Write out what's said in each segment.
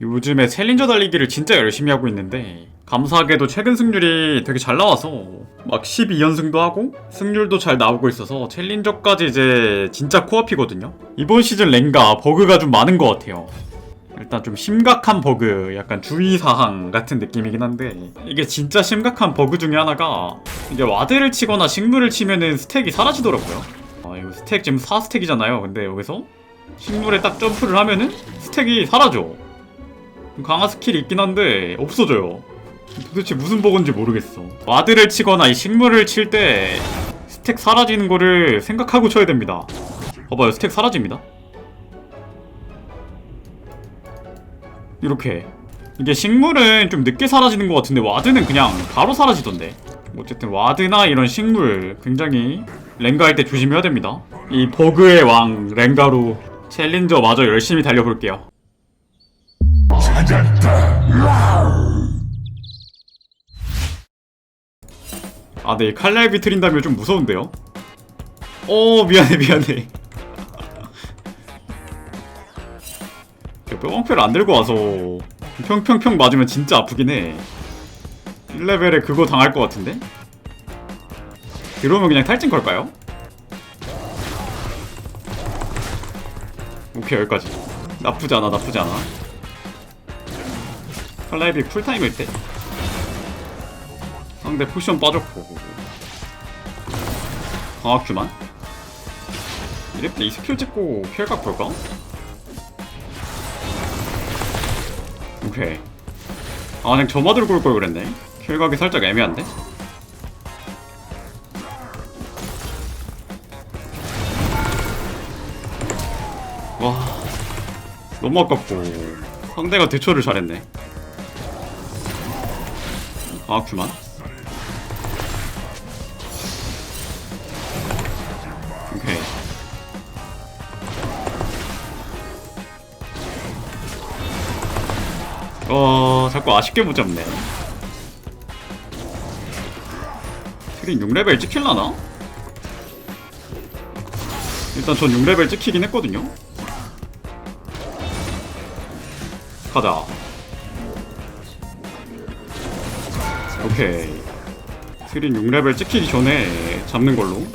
요즘에 챌린저 달리기를 진짜 열심히 하고 있는데 감사하게도 최근 승률이 되게 잘 나와서 막 12연승도 하고 승률도 잘 나오고 있어서 챌린저까지 이제 진짜 코앞이거든요. 이번 시즌 랭가 버그가 좀 많은 것 같아요. 일단 좀 심각한 버그 약간 주의사항 같은 느낌이긴 한데 이게 진짜 심각한 버그 중에 하나가 이게 와드를 치거나 식물을 치면은 스택이 사라지더라고요. 아 이거 스택 지금 4스택이잖아요. 근데 여기서 식물에 딱 점프를 하면은 스택이 사라져 강화 스킬이 있긴 한데 없어져요. 도대체 무슨 버그인지 모르겠어. 와드를 치거나 이 식물을 칠 때 스택 사라지는 거를 생각하고 쳐야 됩니다. 봐봐요, 스택 사라집니다. 이렇게. 이게 식물은 좀 늦게 사라지는 것 같은데 와드는 그냥 바로 사라지던데. 어쨌든 와드나 이런 식물 굉장히 랭가 할 때 조심해야 됩니다. 이 버그의 왕 랭가로 챌린저 마저 열심히 달려볼게요. 아, 네, 칼날비 트린다면 좀 무서운데요? 어, 미안해, 미안해. 뼈방패를 안 들고 와서 평평평 맞으면 진짜 아프긴 해. 1레벨에 그거 당할 것 같은데? 들어오면 그냥 탈진 걸까요? 오케이, 여기까지. 나쁘지 않아, 나쁘지 않아. 칼라이비 쿨타임일 때. 상대 포션 빠졌고. 이럴 때이 스킬 찍고 피해각 볼까? 오케이. 아 그냥 점화 들고 올 걸 그랬네. 킬각이 살짝 애매한데? 와. 너무 아깝고. 상대가 대처를 잘했네 광학주만. 오케이. 어 자꾸 아쉽게 못 잡네. 트린 6레벨 찍힐라나? 일단 전 6레벨 찍히긴 했거든요. 가자 오케이 트린 6레벨 찍히기 전에 잡는 걸로.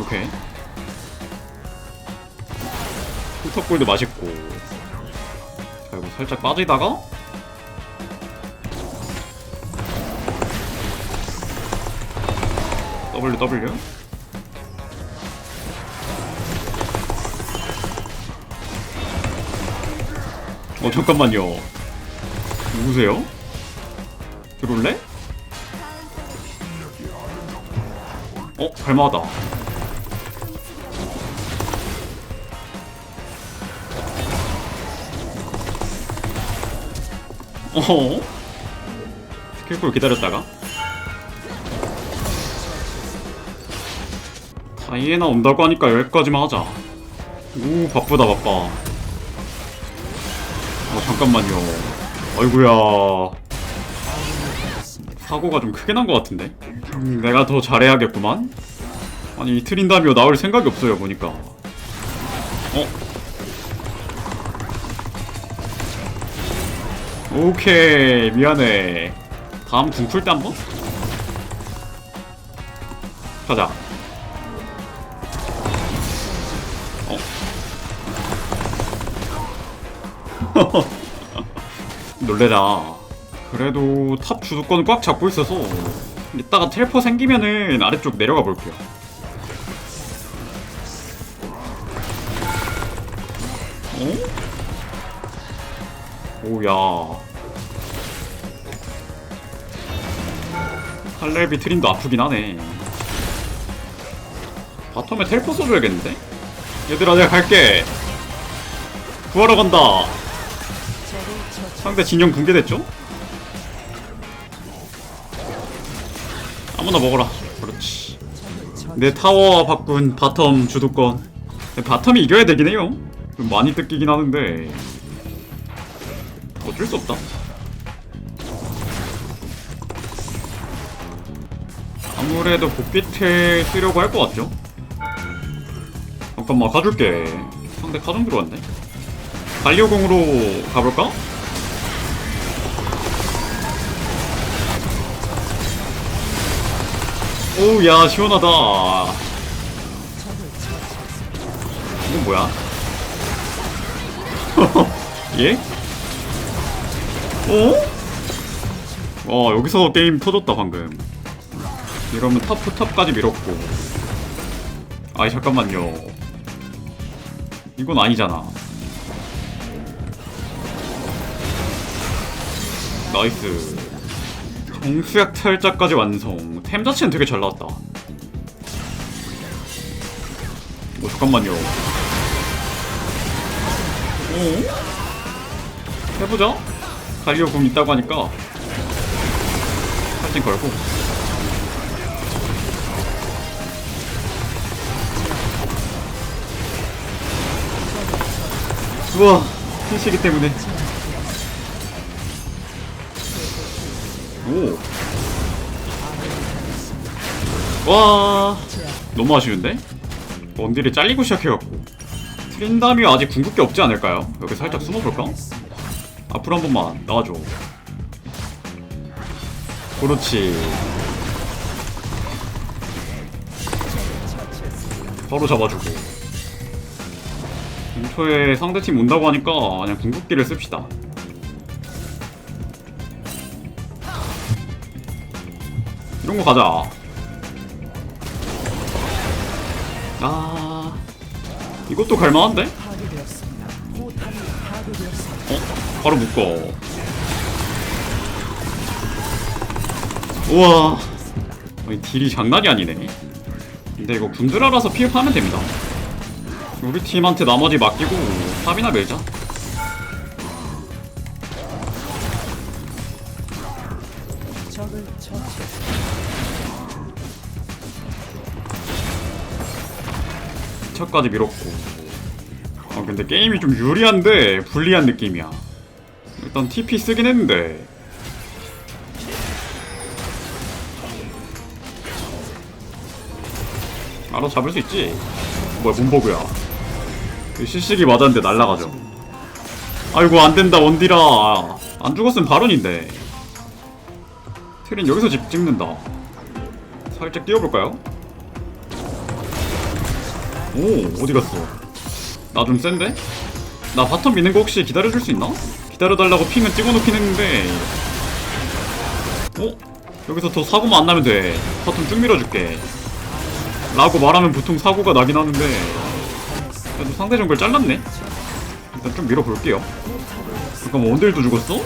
오케이. 후터골도 맛있고. 자 이거 살짝 빠지다가. W W 어 잠깐만요 누구세요? 들어올래? 어? 갈만하다 어허? 스킬콜 기다렸다가 다이애나 온다고 하니까 여기까지만 하자 오 바쁘다 바빠 어 잠깐만요. 어이구야. 사고가 좀 크게 난 것 같은데? 음, 내가 더 잘해야겠구만. 아니 트린다미오 나올 생각이 없어요 보니까. 어? 오케이 미안해. 다음 궁풀 때 한번? 가자 놀래라. 그래도 탑 주도권 꽉 잡고 있어서 이따가 텔퍼 생기면은 아래쪽 내려가 볼게요. 어? 오야. 할레비 트린도 아프긴 하네. 바텀에 텔포 써줘야겠는데? 얘들아 내가 갈게. 구하러 간다 상대 진영 붕괴됐죠? 아무나 먹어라. 그렇지. 내 타워 바꾼 바텀 주도권. 바텀이 이겨야 되긴 해요. 좀 많이 뜯기긴 하는데. 어쩔 수 없다. 아무래도 복귀태 쓰려고 할 것 같죠? 잠깐만 가줄게. 상대 카정 들어왔네. 갈리오공으로 가볼까? 오우 야 시원하다 이건 뭐야? 예? 어? 와 여기서 게임 터졌다 방금 이러면 탑 탑까지 밀었고 아이 잠깐만요 이건 아니잖아 나이스 정수약 탈자까지 완성. 템 자체는 되게 잘 나왔다. 뭐 잠깐만요. 오? 해보자. 갈리오 공 있다고 하니까. 팔진 걸고. 우와 흰시기 때문에 오. 와 너무 아쉬운데? 원딜이 잘리고 시작해갖고 트린다미 아직 궁극기 없지 않을까요? 여기 살짝 숨어볼까? 앞으로 한 번만 나와줘 그렇지 바로 잡아주고 근처에 상대팀 온다고 하니까 그냥 궁극기를 씁시다 이런 거 가자. 아 이것도 갈만한데? 어? 바로 묶어. 우와. 아니, 딜이 장난이 아니네. 근데 이거 군드라라서 피업하면 됩니다. 우리 팀한테 나머지 맡기고 탑이나 밀자 차까지 밀었고. 아 근데 게임이 좀 유리한데 불리한 느낌이야. 일단 TP 쓰긴 했는데. 알아 잡을 수 있지? 뭐야 문버그야. 시식이 맞았는데 날라가죠. 아이고 안된다 원디라 안 죽었으면 바론인데. 트린 여기서 집 찍는다. 살짝 뛰어볼까요? 오 어디 갔어 나 좀 센데? 나 바텀 미는 거 혹시 기다려줄 수 있나? 기다려달라고 핑은 찍어놓긴 했는데 어? 여기서 더 사고만 안 나면 돼 바텀 쭉 밀어줄게 라고 말하면 보통 사고가 나긴 하는데 그래도 상대 정글 잘랐네 일단 좀 밀어볼게요 잠깐만 원딜도 죽었어?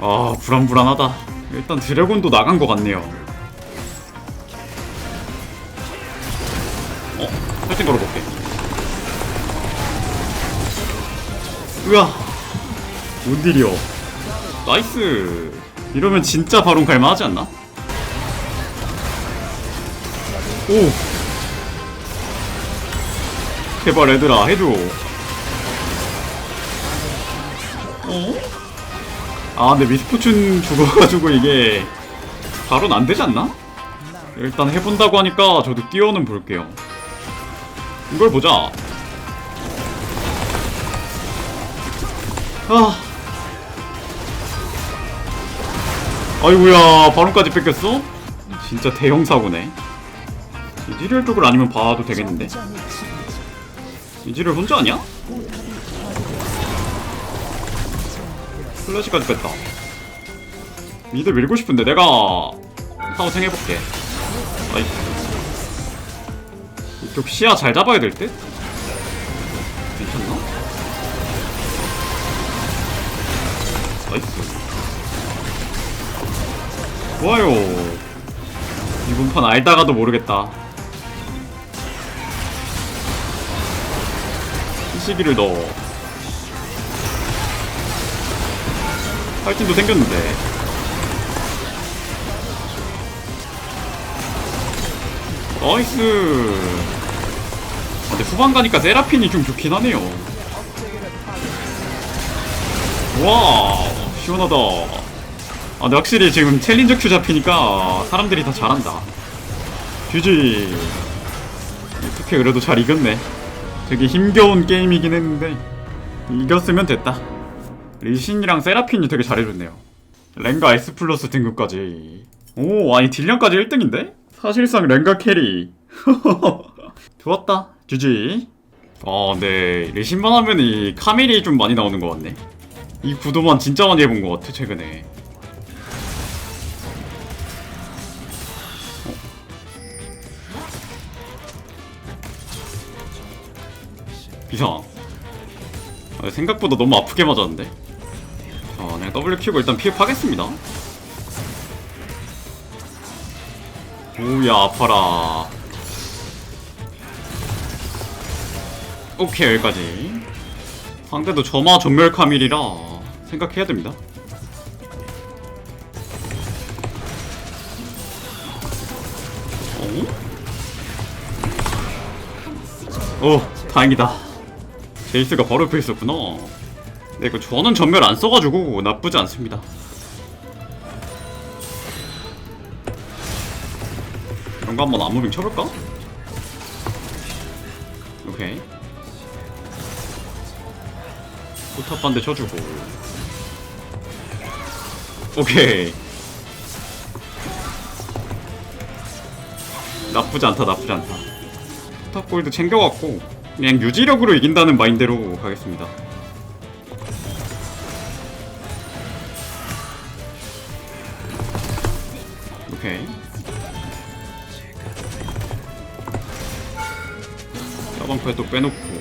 아 불안불안하다 일단 드래곤도 나간 것 같네요 어? 살찐 걸어볼게. 으아 원딜이요 나이스. 이러면 진짜 바론 갈만하지 않나? 오. 제발 얘들아 해줘. 어? 아 근데 미스포춘 죽어가지고 이게 바로는 안 되지 않나? 일단 해본다고 하니까 저도 뛰어는 볼게요 이걸 보자 아 아이구야 바론까지 뺏겼어? 진짜 대형 사고네 이지리얼 쪽을 아니면 봐도 되겠는데? 이지리얼 혼자 아니야? 플래시까지 뺐다 미드 밀고 싶은데 내가 타워 생해볼게 이쪽 시야 잘 잡아야 될 듯? 괜찮나? 나이스. 좋아요. 이번 판 알다가도 모르겠다. 시기를 넣어. 팔팀도 생겼는데. 나이스. 아, 근데 후반 가니까 세라핀이 좀 좋긴 하네요 와 시원하다 아 근데 확실히 지금 챌린저 큐 잡히니까 사람들이 다 잘한다 GG 어떻게 그래도 잘 이겼네 되게 힘겨운 게임이긴 했는데 이겼으면 됐다. 리신이랑 세라핀이 되게 잘해줬네요. 랭가 S 플러스 등급까지. 오, 아니 딜량까지 1등인데? 사실상 랭가 캐리. 좋았다. GG. 아, 네. 리신만 하면 이 카밀이 좀 많이 나오는 것 같네. 이 구도만 진짜 많이 해본 것 같아, 최근에. 이상. 아, 생각보다 너무 아프게 맞았는데. 자, 그냥 W 키고 일단 피흡하겠습니다. 오야 아파라. 오케이 여기까지. 상대도 점화 전멸 카밀이라 생각해야 됩니다. 어? 오 다행이다. 제이스가 바로 옆에 있었구나. 네, 이거 저는 전멸 안 써가지고 나쁘지 않습니다. 이런 거 한번 암무빙 쳐볼까? 오케이. 포탑 반대 쳐주고. 오케이. 나쁘지 않다, 나쁘지 않다. 포탑 골드 챙겨갖고 그냥 유지력으로 이긴다는 마인드로 가겠습니다. 오케이. 야방패 또 빼놓고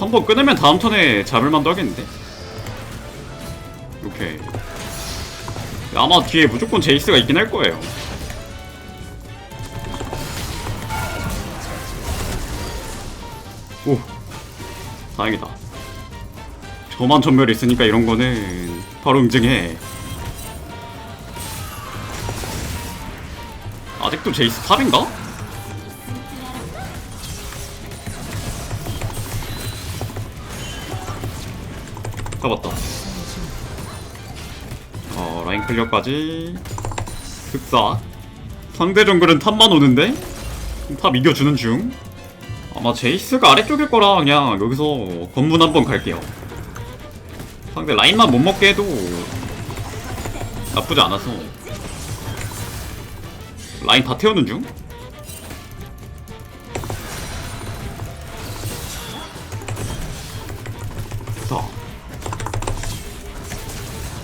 한 번 끊으면 다음 턴에 잡을 만도 하겠는데? 오케이. 아마 뒤에 무조건 제이스가 있긴 할 거예요. 오 다행이다 저만 전멸 있으니까 이런 거는 바로 응징해 아직도 제이스 탑인가? 잡았다. 어 라인 클리어까지. 흑사. 상대 정글은 탑만 오는데? 탑 이겨주는 중. 아마 제이스가 아래쪽일 거라 그냥 여기서 건문 한번 갈게요. 상대 라인만 못 먹게 해도 나쁘지 않아서. 라인 다 태우는 중?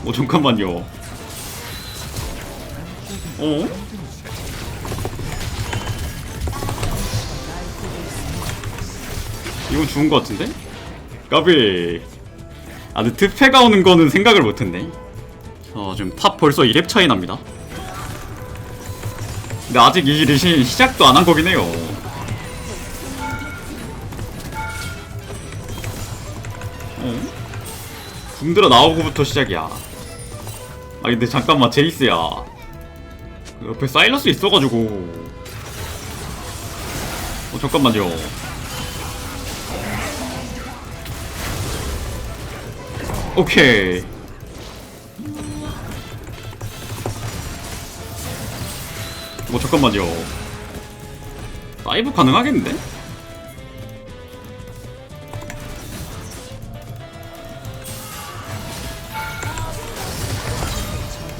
어 잠깐만요. 어? 이건 죽은 것 같은데? 까비 아 근데 특패가 오는 거는 생각을 못했네 어 지금 탑 벌써 2렙 차이 납니다 근데 아직 이 리신 시작도 안 한 거긴 해요 어? 붐들어 나오고부터 시작이야 아 근데 잠깐만 제이스야 그 옆에 사일러스 있어가지고 어 잠깐만요 오케이. 뭐 잠깐만요. 다이브 가능하겠는데?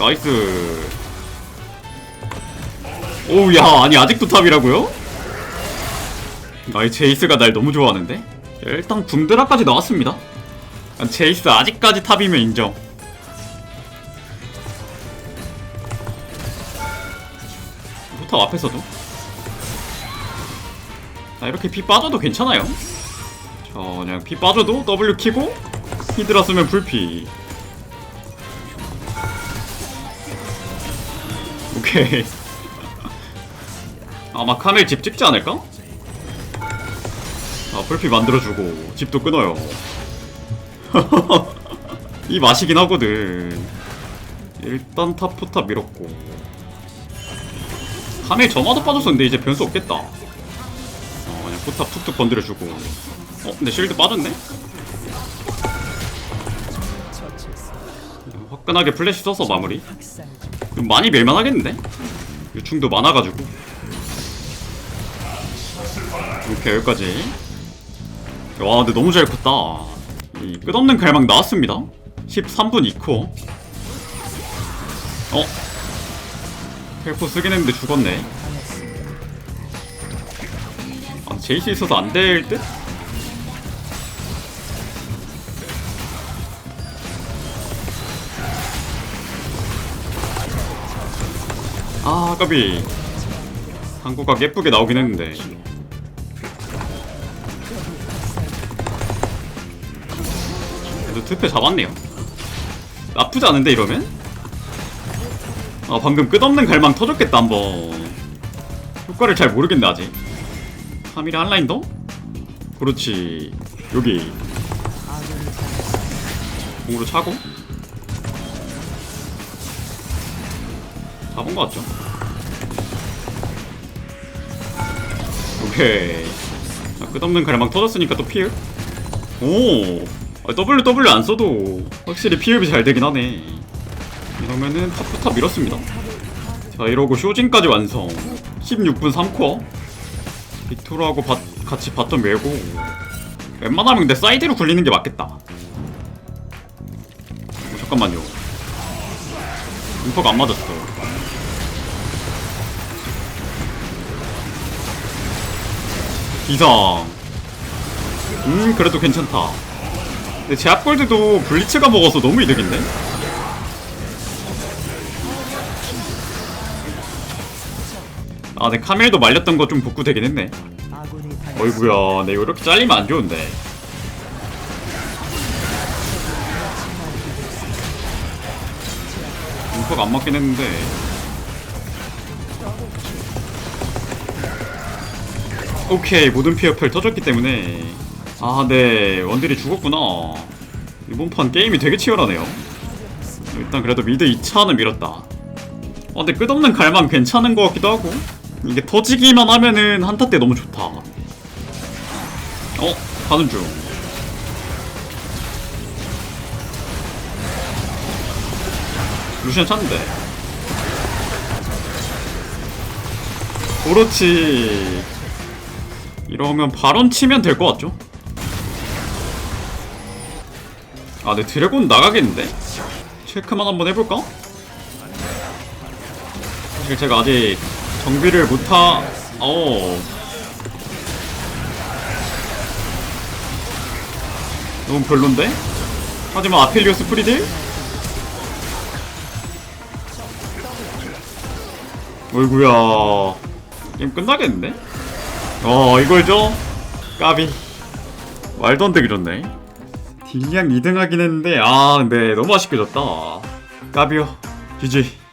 나이스. 오우야, 아니 아직도 탑이라고요? 나이 제이스가 날 너무 좋아하는데? 일단 군드라까지 나왔습니다. 제이스 아직까지 탑이면 인정. 포탑 앞에서도. 자 이렇게 피 빠져도 괜찮아요. 저 그냥 피 빠져도 W 키고 히드라 쓰면 불피. 오케이. 아마 칸을 집 찍지 않을까? 아 불피 만들어주고 집도 끊어요. 이 맛이긴 하거든. 일단 탑 포탑 밀었고. 카멜 점화도 빠졌었는데 이제 변수 없겠다. 어, 그냥 포탑 툭툭 건드려주고. 어, 근데 실드 빠졌네? 화끈하게 플래시 써서 마무리. 좀 많이 밀만하겠는데? 유충도 많아가지고. 오케이, 여기까지. 와 근데 너무 잘 컸다 이 끝없는 갈망 나왔습니다 13분 2코 어? 텔포 쓰긴 했는데 죽었네 아 제이스 있어서 안 될 듯? 아 아까비. 한국각 예쁘게 나오긴 했는데. 그래도 투패 잡았네요. 나쁘지 않은데 이러면? 아 방금 끝없는 갈망 터졌겠다 한번. 효과를 잘 모르겠네 아직. 카미라 한 라인 더? 그렇지. 여기. 공으로 차고 잡은 것 같죠? 오케이. 자, 끝없는 갈망 터졌으니까 또 피을 오. 아, W W 안 써도 확실히 피흡이 잘 되긴 하네. 이러면은 탑부터 밀었습니다. 자 이러고 쇼진까지 완성. 16분 3코어 빅토르하고 바, 같이 바텀 밀고. 웬만하면 근데 사이드로 굴리는 게 맞겠다. 어, 잠깐만요. 인퍼가 안 맞았어 이상 음 그래도 괜찮다 근데 제압골드도 블리츠가 먹어서 너무 이득인데? 아, 네 카멜도 말렸던 거 좀 복구되긴 했네. 어이구야, 네 이렇게 잘리면 안 좋은데. 인퍼가 안 맞긴 했는데. 오케이, 모든 피어펠 터졌기 때문에. 아, 네, 원딜이 죽었구나. 이번 판 게임이 되게 치열하네요. 일단 그래도 미드 2차는 밀었다. 아, 근데 끝없는 갈망 괜찮은 것 같기도 하고. 이게 터지기만 하면은 한타 때 너무 좋다. 어? 가는 중. 루시안 찾는데. 그렇지. 이러면 발언 치면 될 것 같죠? 아, 네 드래곤 나가겠는데? 체크만 한번 해볼까? 사실 제가 아직 정비를 못하... 어... 너무 별론데? 하지만 아필리오스 프리딜? 어이구야 게임 끝나겠는데? 어 줘? 까비. 말도 안 되게 좋네. 딜량 2등 하긴 했는데 아 근데 너무 아쉽게 졌다. 까비요. GG